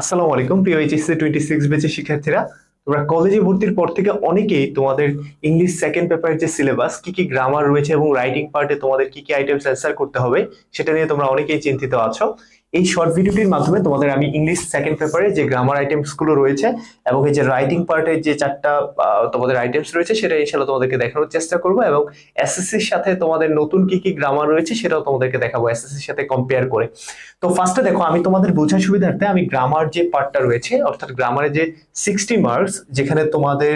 আসসালামু আলাইকুম, প্রিয় এইচএসসি টোয়েন্টি সিক্স বেচে শিক্ষার্থীরা। তোমরা কলেজে ভর্তির পর থেকে অনেকেই তোমাদের ইংলিশ সেকেন্ড পেপারের যে সিলেবাস কি কি গ্রামার রয়েছে এবং রাইটিং পার্টে তোমাদের কি কি আইটেমস অ্যান্সার করতে হবে, সেটা নিয়ে তোমরা অনেকেই চিন্তিত আছো। এই শর্ট ভিডিওটির মাধ্যমে তোমাদের আমি ইংলিশ সেকেন্ড পেপারে যে গ্রামার আইটেমসগুলো রয়েছে এবং এই যে রাইটিং পার্টের যে চারটা তোমাদের আইটেমস রয়েছে সেটা ইনশাল্লাহ তোমাদেরকে দেখানোর চেষ্টা করব এবং এসএসসির সাথে তোমাদের নতুন কি কি গ্রামার রয়েছে সেটাও তোমাদেরকে দেখাবো এসএসসির সাথে কম্পেয়ার করে। তো ফার্স্টে দেখো, আমি তোমাদের বোঝার সুবিধার্থে আমি গ্রামার যে পার্টটা রয়েছে, অর্থাৎ গ্রামারে যে সিক্সটি মার্কস যেখানে তোমাদের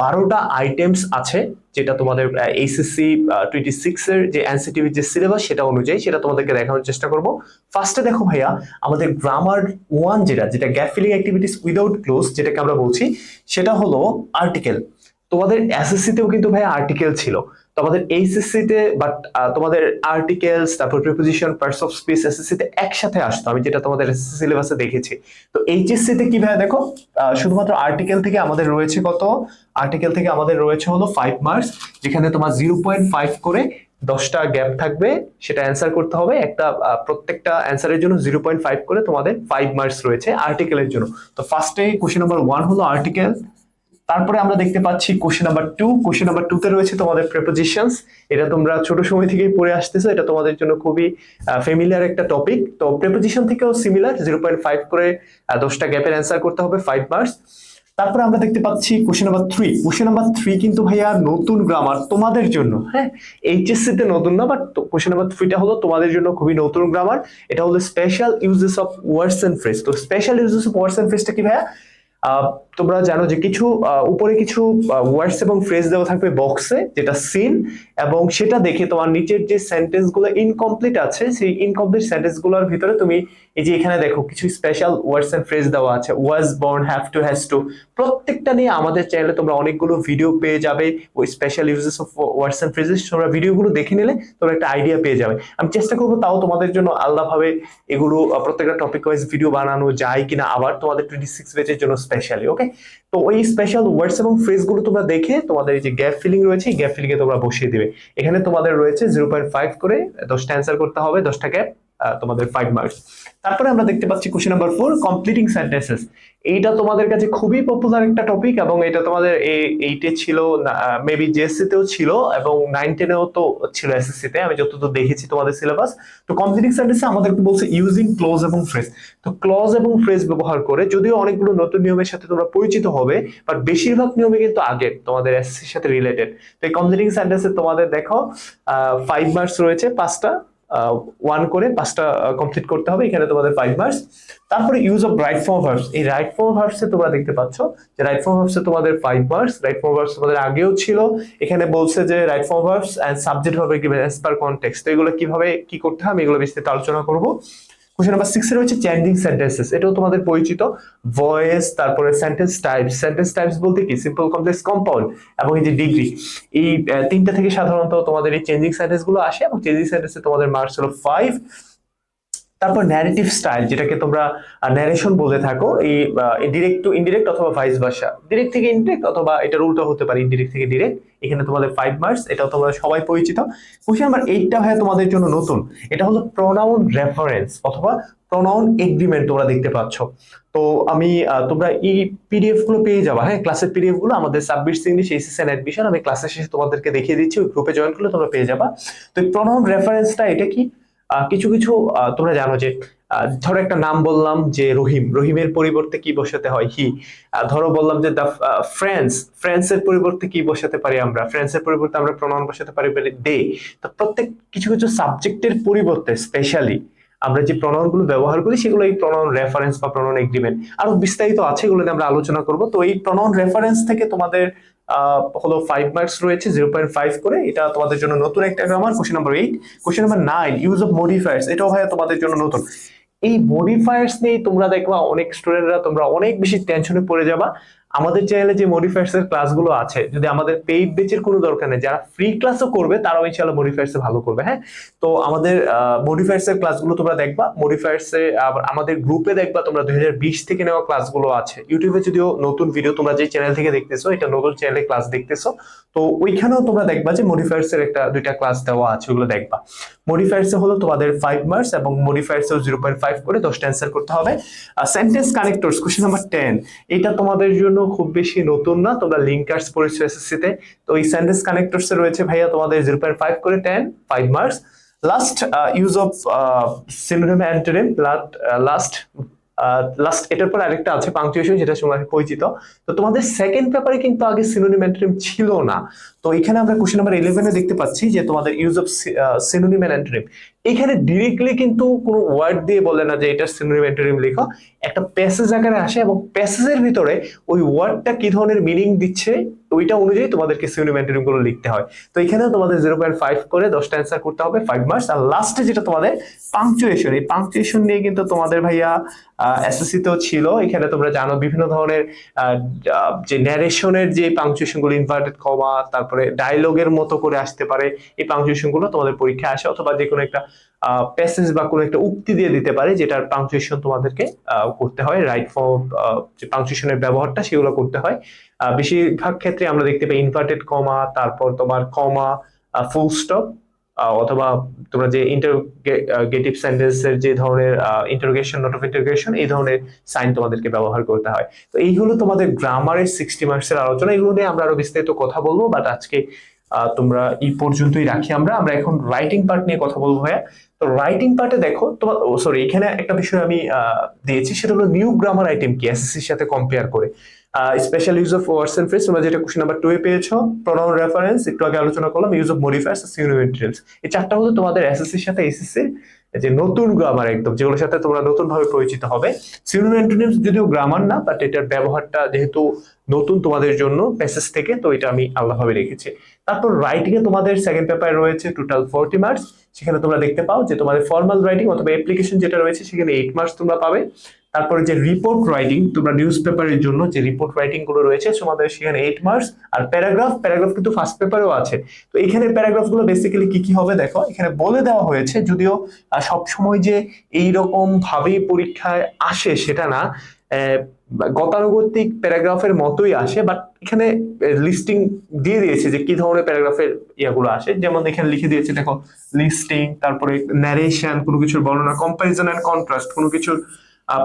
বারোটা আইটেমস আছে যেটা তোমাদের এইচএসসি টোয়েন্টি সিক্স এর যে এনসিটিভি যে সিলেবাস সেটা অনুযায়ী সেটা তোমাদেরকে দেখানোর চেষ্টা করব। ফার্স্টে দেখো ভাইয়া, আমাদের গ্রামার ওয়ান যেটা যেটা gap filling activities without clues যেটাকে আমরা বলছি, সেটা হলো আর্টিকেল তোমাদের এসএসসি তেও কিন্তু ভাইয়া আর্টিকেল ছিল। তো আমাদের এইচএসসি তে বাট তোমাদের আর্টিকেলস তারপর preposition parts of speech SSC তে একসাথে আসতো। আমি যেটা তোমাদের এসএসসি সিলেবাসে দেখেছি। তো এইচএসসি তে কি ভাইয়া দেখো শুধুমাত্র আর্টিকেল থেকে আমাদের রয়েছে কত? আর্টিকেল থেকে আমাদের রয়েছে হলো ফাইভ মার্কস যেখানে তোমার জিরো পয়েন্ট ফাইভ করে দশটা গ্যাপ থাকবে, সেটা অ্যান্সার করতে হবে। একটা প্রত্যেকটা অ্যান্সারের জন্য জিরো পয়েন্ট ফাইভ করে তোমাদের ফাইভ মার্কস রয়েছে আর্টিকেলের জন্য। তো ফার্স্টে কোশ্চেন নাম্বার ওয়ান হলো আর্টিকেল তারপরে আমরা দেখতে পাচ্ছি question number two question number two তে রয়েছে তোমাদের প্রেপোজিশনস এটা তোমরা ছোট সময় থেকেই পড়ে আসতেছো। এটা তোমাদের জন্য খুবই ফেমিলিয়ার একটা টপিক তো প্রেপোজিশন থেকেও সিমিলার জিরো পয়েন্ট ফাইভ করে দশটা গ্যাপের অ্যান্সার করতে হবে ফাইভ মার্কস তারপরে আমরা দেখতে পাচ্ছি question number three question number three কিন্তু ভাইয়া নতুন গ্রামার তোমাদের জন্য। হ্যাঁ এইচএসসি তে নতুন না বাট কোশ্চেন নাম্বার থ্রিটা হলো তোমাদের জন্য খুবই নতুন গ্রামার এটা হলো special uses of words and phrase তো special uses of words and ফ্রেজটা কি ভাইয়া? তোমরা জানো যে কিছু উপরে কিছু ওয়ার্ডস এবং ফ্রেজ দেওয়া থাকবে বক্সে যেটা সিন এবং সেটা দেখে তোমার নিচের যে সেন্টেন্সগুলো ইনকমপ্লিট আছে, সেই ইনকমপ্লিট সেন্টেন্সগুলোর ভিতরে তুমি এই যে এখানে দেখো কিছু স্পেশাল ওয়ার্ডস এন্ড ফ্রেজ দেওয়া আছে was born have to has to প্রত্যেকটা নিয়ে আমাদের চ্যানেলে তোমরা অনেকগুলো ভিডিও পেয়ে যাবে ওই special uses of words and phrases তোমরা ভিডিওগুলো দেখে নিলে তোমরা একটা আইডিয়া পেয়ে যাবে। আমি চেষ্টা করব তাও তোমাদের জন্য আলাদাভাবে এগুলো প্রত্যেকটা টপিক ওয়াইজ ভিডিও বানানো যায় কিনা, আবার তোমাদের টোয়েন্টি সিক্স বেচের জন্য স্পেশালি ওকে তো ওই স্পেশাল ওয়ার্ডস এবং ফ্রেজগুলো তোমরা দেখে তোমাদের এই যে গ্যাপ ফিলিং রয়েছে, এই গ্যাপ ফিলিং এ তোমরা বসিয়ে দিবে। এখানে তোমাদের রয়েছে জিরো পয়েন্ট ফাইভ করে দশটা অ্যান্সার করতে হবে, দশটা গ্যাপ তোমাদের ফাইভ মার্কস তারপরে আমরা দেখতে পাচ্ছি question number four completing sentences এইটা তোমাদের কাছে খুবই পপুলার একটা টপিক এবং এটা তোমাদের এইটে ছিল মেবি জিএসসি তেও ছিল এবং নাইন টেনেও তো ছিল এসএসসি তে, আমি যতদূর দেখেছি তোমাদের সিলেবাস তো কমপ্লিটিং সেন্টেন্সে আমাদেরকে বলছে ইউজিং ক্লোজ এবং ফ্রেজ তো ক্লজ এবং ফ্রেজ ব্যবহার করে যদিও অনেকগুলো নতুন নিয়মের সাথে তোমরা পরিচিত হবে বাট বেশিরভাগ নিয়মে কিন্তু আগের, তোমাদের এসএসসির সাথে রিলেটেড তো এই কমপ্লিটিং সেন্টেন্সে তোমাদের দেখো ফাইভ মার্কস রয়েছে, পাঁচটা ওয়ান করে পাঁচটা কমপ্লিট করতে হবে, এখানে তোমাদের ফাইভ মার্কস তারপরে use of right form verbs এই রাইট ফর্ম ভার্বসে তোমরা দেখতে পাচ্ছ যে রাইট ফর্ম ভার্বসে তোমাদের five marks right form verbs তোমাদের আগেও ছিল। এখানে বলছে যে right form verbs and subject হবে গিভেন অ্যাজ পার কনটেক্সট তো এগুলো কীভাবে, কি করতে হবে আমি এগুলো বিস্তারিত আলোচনা করব। কোশ্চেন নাম্বার এর হচ্ছে চেঞ্জিং সেন্টেন্সেস এটাও তোমাদের পরিচিত। ভয়েস তারপরে সেন্টেন্স টাইপ সেন্টেন্স টাইপস বলতে কি? সিম্পল কমপ্লেক্স কম্পাউন্ড এবং এই যে ডিগ্রি এই তিনটা থেকে সাধারণত তোমাদের এই চেঞ্জিং সেন্টেন্সগুলো আসে, এবং চেঞ্জিং সেন্টেন্সে তোমাদের মার্কস হলো ফাইভ তারপর ন্যারেটিভ স্টাইল যেটাকে তোমরা ন্যারেশন বলে থাকো, এই ডিরেক্ট টু ইনডিরেক্ট অথবা ভাইস ভাষা ডিরেক্ট থেকে ইনডিরেক্ট অথবা এটার উল্টো হতে পারে ইনডিরেক্ট থেকে ডিরেক্ট এখানে তোমাদের ফাইভ মার্কস এটাও তোমরা সবাই পরিচিত। কোশ্চেন নাম্বার এইটটা ভাইয়া তোমাদের জন্য নতুন। এটা হলো প্রোনাউন রেফারেন্স অথবা প্রোনাউন এগ্রিমেন্ট তোমরা দেখতে পাচ্ছ। তো আমি তোমরা এই পিডিএফগুলো পেয়ে যাবা হ্যাঁ? ক্লাসের পিডিএফগুলো, আমাদের সাবমিট ইংলিশ এসএসএন অ্যাডমিশন আমি ক্লাসের শেষে তোমাদেরকে দেখিয়ে দিচ্ছি, ওই গ্রুপে জয়েন করলে তোমরা পেয়ে যাবা। তো প্রোনাউন রেফারেন্সটা এটা কি? কিছু কিছু তোমরা জানো যে ধরো একটা নাম বললাম যে রহিম, রহিমের পরিবর্তে কি বসাতে হয়? হি ধরো বললাম যে দ্য ফ্রেন্স ফ্রেন্ডস এর পরিবর্তে কি বসাতে পারি আমরা? ফ্রেন্সের পরিবর্তে আমরা প্রমাণ বসাতে পারি দে তো প্রত্যেক কিছু কিছু সাবজেক্টের পরিবর্তে স্পেশালি আমরা যে প্রনাউনগুলো ব্যবহার করি, সেগুলো এই প্রণয়ন রেফারেন্স বা প্রণয়ন এগ্রিমেন্ট আরও বিস্তারিত আছে এগুলো আমরা আলোচনা করব। তো এই প্রণয়ন রেফারেন্স থেকে তোমাদের হলো ফাইভ মার্কস রয়েছে জিরো পয়েন্ট ফাইভ করে। এটা তোমাদের জন্য নতুন একটা grammar question number eight question number nine use of modifiers এটাও ভাইয়া তোমাদের জন্য নতুন। এই মডিফায়ার্স নিয়ে তোমরা দেখবা অনেক স্টুডেন্টরা তোমরা অনেক বেশি টেনশনে পড়ে যাবা। আমাদের চ্যানেলে যে মডিফায়ার্স এর ক্লাসগুলো আছে, যদি আমাদের পেইড বেচের কোনো দরকার নেই, যারা ফ্রি ক্লাসও করবে, তারাও ইনশাআল্লাহ মডিফায়ার্স এ ভালো করবে হ্যাঁ? তো আমাদের মডিফায়ার্স এর ক্লাসগুলো তোমরা দেখবা মডিফায়ার্স এ আমাদের গ্রুপে দেখবা তোমরা দু হাজার বিশ থেকে নেওয়া ক্লাসগুলো আছে। ইউটিউবে যদিও নতুন ভিডিও তোমরা যে চ্যানেল থেকে দেখতেছো, এটা নতুন চ্যানেলে ক্লাস দেখতেছো, তো ওইখানেও তোমরা দেখবা যে মডিফায়ার্স এর একটা দুইটা ক্লাস দেওয়া আছে, ওগুলো দেখবা। মডিফায়ার্স এ হলো তোমাদের ফাইভ মার্কস এবং মডিফায়ার্স এ জিরো পয়েন্ট ফাইভ করে দশটা অ্যান্সার করতে হবে। Sentence connectors question number ten এটা তোমাদের জন্য খুব বেশি নতুন না, তোমরা লিঙ্কার্স পড়েছো এসএসসি তে তো এই সেন্টেন্স কানেক্টরস এ রয়েছে ভাইয়া, তোমাদের জিরো পয়েন্ট ফাইভ করে ten five marks last use of synonym antonym last last এটার পর আরেকটা আছে পাংচুয়েশন যেটা সময় পরিচিত। তো তোমাদের সেকেন্ড পেপারে কিন্তু আগে সিনোনিম অ্যান্টোনিম ছিল না। তো এখানে আমরা কোশ্চেন নাম্বার ইলেভেনে দেখতে পাচ্ছি যে তোমাদের ইউজ অফ সিনোনিম অ্যান্টোনিম এখানে ডিরেক্টলি কিন্তু কোনো ওয়ার্ড দিয়ে বলে না যে এটা অ্যান্টোনিম লেখো। একটা প্যাসেজ আকারে আসে এবং প্যাসেজের ভিতরে ওই ওয়ার্ডটা কি ধরনের মিনিং দিচ্ছে, ওইটা অনুযায়ী তোমাদেরকে সিনোনিমগুলো লিখতে হয়। তো এখানেও তোমাদের জিরো পয়েন্ট ফাইভ করে দশটা অ্যান্সার করতে হবে ফাইভ মার্কস আর লাস্টে যেটা তোমাদের পাংচুয়েশন এই পাংচুয়েশন নিয়ে কিন্তু তোমাদের ভাইয়া এসএসসি তেও ছিল। এখানে তোমরা জানো বিভিন্ন ধরনের যে ন্যারেশনের যে পাংচুয়েশনগুলো ইনভার্টেড কমা তারপরে ডায়লগের মতো করে আসতে পারে। এই পাংচুয়েশনগুলো তোমাদের পরীক্ষায় আসে অথবা যে কোনো একটা প্যাসেজ বা কোনো একটা উক্তি দিয়ে দিতে পারে যেটার পাংচুয়েশন তোমাদেরকে করতে হয় রাইট ফর্ম যে পাংচুয়েশনের ব্যবহারটা সেগুলো করতে হয়। বেশিরভাগ ক্ষেত্রে আমরা দেখতে পাই ইনভার্টেড কমা তারপর তোমার কমা ফুল স্টপ অথবা তোমরা যে ইন্টারগেটিভ সেন্টেন্সের যে ধরনের ইন্টারোগেশন নট অফ ইন্টারোগেশন এই ধরনের সাইন তোমাদেরকে ব্যবহার করতে হয়। তো এই হলো তোমাদের গ্রামারের সিক্সটি মার্কসের আলোচনা। এগুলো নিয়ে আমরা আরও বিস্তারিত কথা বলব বাট আজকে তোমরা এই পর্যন্তই রাখি আমরা। আমরা এখন রাইটিং পার্ট নিয়ে কথা বলব ভাইয়া। তো রাইটিং পার্টে দেখো, তোমার সরি এখানে একটা বিষয় আমি দিয়েছি, সেটা হলো নিউ গ্রামার আইটেম কি এসএসসির সাথে কম্পেয়ার করে। Special use of words and phrase তোমরা যেটা কোশ্চেন নাম্বার টু এ পেয়েছ প্রোনাউন রেফারেন্স একটু আগে আলোচনা করলাম ইউজ অফ মডিফায়ার্স সিনোনিমস এই চারটা হলো তোমাদের এসএসসির সাথে এসএসসি যে নতুন গ্রামার একদম, যেগুলোর সাথে তোমরা নতুন ভাবে পরিচিত হবে। সিনোনিমস যদিও গ্রামার না বাট এটার ব্যবহারটা যেহেতু নতুন তোমাদের জন্য প্যাসেজ থেকে, তো এটা আমি আলাদাভাবে রেখেছি। তারপর রাইটিং এ তোমাদের সেকেন্ড পেপারে রয়েছে টোটাল ফোরটি মার্কস সেখানে তোমরা দেখতে পাও যে তোমাদের ফর্মাল রাইটিং অথবা অ্যাপ্লিকেশন যেটা রয়েছে, সেখানে এইট মার্কস তোমরা পাবে। তারপরে যে রিপোর্ট রাইটিং তোমরা নিউজ পেপারের জন্য যে রিপোর্ট রাইটিংগুলো রয়েছে, তোমাদের সেখানে এইট মার্কস আর প্যারাগ্রাফ প্যারাগ্রাফ কিন্তু ফার্স্ট পেপারেও আছে। তো এখানে প্যারাগ্রাফগুলো বেসিক্যালি কি কি হবে দেখো, এখানে বলে দেওয়া হয়েছে, যদিও সবসময় যে এই রকম ভাবেই পরীক্ষায় আসে সেটা না গতানুগতিক প্যারাগ্রাফের মতোই আসে বাট এখানে লিস্টিং দিয়ে দিয়েছে যে কি ধরনের প্যারাগ্রাফের ইয়াগুলো আসে। যেমন এখানে লিখে দিয়েছে, দেখো লিস্টিং তারপরে ন্যারেশন কোনো কিছুর বর্ণনা কম্পারিজন অ্যান্ড কন্ট্রাস্ট কোনো কিছুর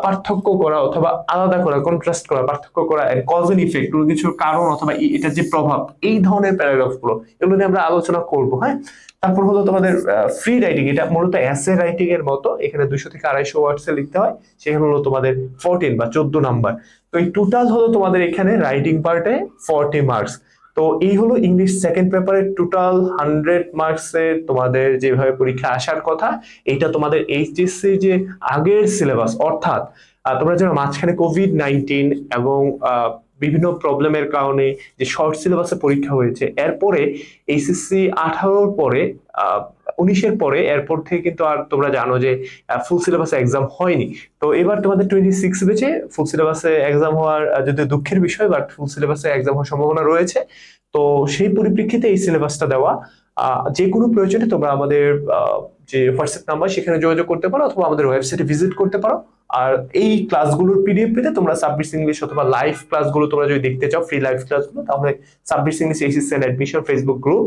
পার্থক্য করা অথবা আলাদা করা কন্ট্রাস্ট করা, পার্থক্য করা কজ এন্ড ইফেক্ট কোনো কিছুর কারণ অথবা এটা যে প্রভাব, এই ধরনের প্যারাগ্রাফগুলো এগুলো নিয়ে আমরা আলোচনা করব হ্যাঁ? তারপর হলো তোমাদের ফ্রি রাইটিং এটা মূলত অ্যাসে রাইটিং এর মতো, এখানে দুশো থেকে আড়াইশো ওয়ার্ডসে লিখতে হয়, সেখানে হলো তোমাদের ফোরটিন বা চোদ্দ নাম্বার তো এই টোটাল হলো তোমাদের এখানে রাইটিং পার্টে ফোরটি মার্কস তো এই হলো ইংলিশ সেকেন্ড পেপারের টোটাল হান্ড্রেড মার্কসের তোমাদের যেভাবে পরীক্ষা আসার কথা, এটা তোমাদের এইচএসসি যে আগের সিলেবাস অর্থাৎ তোমরা যেন মাঝখানে কোভিড নাইন্টিন এবং বিভিন্ন প্রবলেমের কারণে যে শর্ট সিলেবাসে পরীক্ষা হয়েছে। এরপরে এইচএসসি আঠারোর পরে উনিশের পরে, এরপর থেকে কিন্তু আর তোমরা জানো যে ফুল সিলেবাসে এক্সাম হয়নি। তো এবার তোমাদের টোয়েন্টি সিক্স বেচে ফুল সিলেবাসে এক্সাম হওয়ার যদি দুঃখের বিষয় বাট ফুল সিলেবাসে এক্সাম হওয়ার সম্ভাবনা রয়েছে। তো সেই পরিপ্রেক্ষিতে এই সিলেবাসটা দেওয়া যে কোনো প্রয়োজনে তোমরা আমাদের যে হোয়াটসঅ্যাপ নাম্বার সেখানে যোগাযোগ করতে পারো, অথবা আমাদের ওয়েবসাইটে ভিজিট করতে পারো। আর এই ক্লাসগুলোর পিডিএফ পেতে তোমরা সাব্বিশ ইংলিশ অথবা লাইভ ক্লাসগুলো তোমরা যদি দেখতে চাও ফ্রি লাইভ ক্লাসগুলো তাহলে সাব্বিশ English HSN admission Facebook group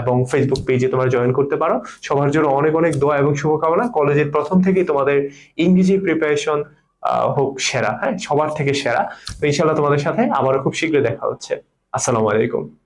এবং ফেসবুক পেজে তোমরা জয়েন করতে পারো। সবার জন্য অনেক অনেক দোয়া এবং শুভকামনা। কলেজের প্রথম থেকেই তোমাদের ইংরেজি প্রিপারেশন হোক সেরা হ্যাঁ সবার থেকে সেরা। তো ইনশাল্লাহ তোমাদের সাথে আবারও খুব শীঘ্রই দেখা হচ্ছে। আসসালামু আলাইকুম।